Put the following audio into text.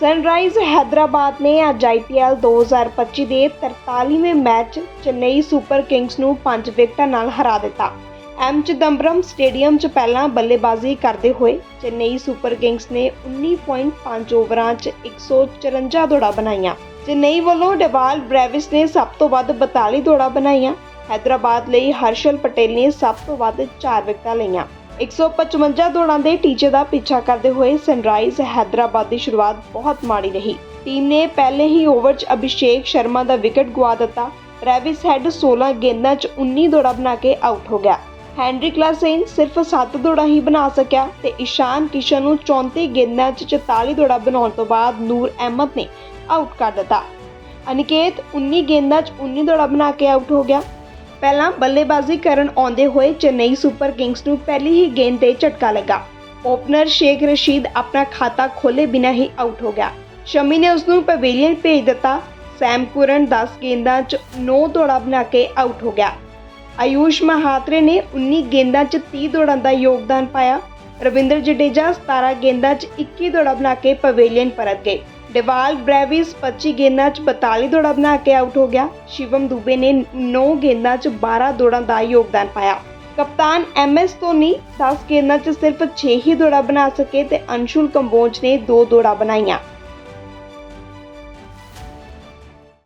Sunrise Hyderabad ਨੇ ਅੱਜ IPL 2025 ਦੇ 43ਵੇਂ ਮੈਚ ਚੇਨਈ ਸੁਪਰ ਕਿੰਗਸ ਨੂੰ 5 ਵਿਕਟਾਂ ਨਾਲ ਹਰਾ ਦਿੱਤਾ। ਐਮ ਚਿਦੰਬਰਮ ਸਟੇਡੀਅਮ 'ਚ ਪਹਿਲਾਂ ਬੱਲੇਬਾਜ਼ੀ ਕਰਦੇ ਹੋਏ ਚੇਨਈ ਸੁਪਰ ਕਿੰਗਸ ਨੇ 19.5 ਓਵਰਾਂ 'ਚ 154 ਦੌੜਾਂ ਬਣਾਈਆਂ। ਚੇਨਈ ਵੱਲੋਂ ਡੇਵਾਲ ਬ੍ਰੈਵਿਸ ਨੇ ਸਭ ਤੋਂ ਵੱਧ 42 ਦੌੜਾਂ ਬਣਾਈਆਂ। ਹੈਦਰਾਬਾਦ ਲਈ ਹਰਸ਼ਲ ਪਟੇਲ ਨੇ ਸਭ ਤੋਂ ਵੱਧ 4 ਵਿਕਟਾਂ ਲਈਆਂ। 155 ਦੌੜਾਂ ਦੇ ਟੀਚੇ ਦਾ ਪਿੱਛਾ ਕਰਦੇ ਹੋਏ ਸਨਰਾਈਜ਼ ਹੈਦਰਾਬਾਦ ਦੀ ਸ਼ੁਰੂਆਤ ਬਹੁਤ ਮਾੜੀ ਰਹੀ। ਟੀਮ ਨੇ ਪਹਿਲੇ ਹੀ ਓਵਰ 'ਚ ਅਭਿਸ਼ੇਕ ਸ਼ਰਮਾ ਦਾ ਵਿਕਟ ਗਵਾ ਦਿੱਤਾ। ਰੈਵਿਸ ਹੈਡ 16 ਗੇਂਦਾਂ 'ਚ 19 ਦੌੜਾਂ ਬਣਾ ਕੇ ਆਊਟ ਹੋ ਗਿਆ। ਹੈਨਰੀ ਕਲਾਸੇਨ ਸਿਰਫ 7 ਦੌੜਾਂ ਹੀ ਬਣਾ ਸਕਿਆ ਤੇ ਇਸ਼ਾਨ ਕਿਸ਼ਨ ਨੂੰ 34 ਗੇਂਦਾਂ 'ਚ 44 ਦੌੜਾਂ ਬਣਾਉਣ ਤੋਂ ਬਾਅਦ ਨੂਰ ਅਹਿਮਦ ਨੇ ਆਊਟ ਕਰ ਦਿੱਤਾ। ਅਨਿਕੇਤ 19 ਗੇਂਦਾਂ 'ਚ 19 ਦੌੜਾਂ ਬਣਾ ਕੇ ਆਊਟ ਹੋ ਗਿਆ। ਪਹਿਲਾਂ ਬੱਲੇਬਾਜ਼ੀ ਕਰਨ ਆਉਂਦੇ ਹੋਏ ਚੇਨਈ ਸੁਪਰ ਕਿੰਗਸ ਨੂੰ ਪਹਿਲੀ ਹੀ ਗੇਂਦ ਤੇ ਝਟਕਾ ਲੱਗਾ। ਓਪਨਰ ਸ਼ੇਖ ਰਸ਼ੀਦ ਆਪਣਾ ਖਾਤਾ ਖੋਲੇ ਬਿਨਾਂ ਹੀ ਆਊਟ ਹੋ ਗਿਆ। ਸ਼ਮੀ ਨੇ ਉਸ ਨੂੰ ਪਵੇਲੀਅਨ ਭੇਜ ਦਿੱਤਾ। ਸੈਮ ਕੁਰਨ 10 ਗੇਂਦਾਂ 'ਚ 9 ਦੌੜਾਂ ਬਣਾ ਕੇ ਆਊਟ ਹੋ ਗਿਆ। ਆਯੂਸ਼ ਮਹਾਤਰੇ ਨੇ 19 ਗੇਂਦਾਂ 'ਚ 30 ਦੌੜਾਂ ਦਾ ਯੋਗਦਾਨ ਪਾਇਆ। ਰਵਿੰਦਰ ਜਡੇਜਾ 17 ਗੇਂਦਾਂ 'ਚ 21 ਦੌੜਾਂ ਬਣਾ ਕੇ ਪਵੇਲੀਅਨ ਪਰਤ ਗਏ। ਡੇਵਾਲ ਬ੍ਰੈਵਿਸ 25 ਗੇਂਦਾਂ 'ਚ 42 ਦੌੜਾਂ ਬਣਾ ਕੇ ਆਊਟ ਹੋ ਗਿਆ। ਸ਼ਿਵਮ ਦੁਬੇ ਨੇ 9 ਗੇਂਦਾਂ 'ਚ 12 ਦੌੜਾਂ ਦਾ ਯੋਗਦਾਨ ਪਾਇਆ। ਕਪਤਾਨ ਐਮ ਐਸ ਧੋਨੀ 10 ਗੇਂਦਾਂ 'ਚ ਸਿਰਫ 6 ਹੀ ਦੌੜਾਂ ਬਣਾ ਸਕੇ ਤੇ ਅੰਸ਼ੁਲ ਕੰਬੋਜ ਨੇ 2 ਦੌੜਾਂ ਬਣਾਈਆਂ।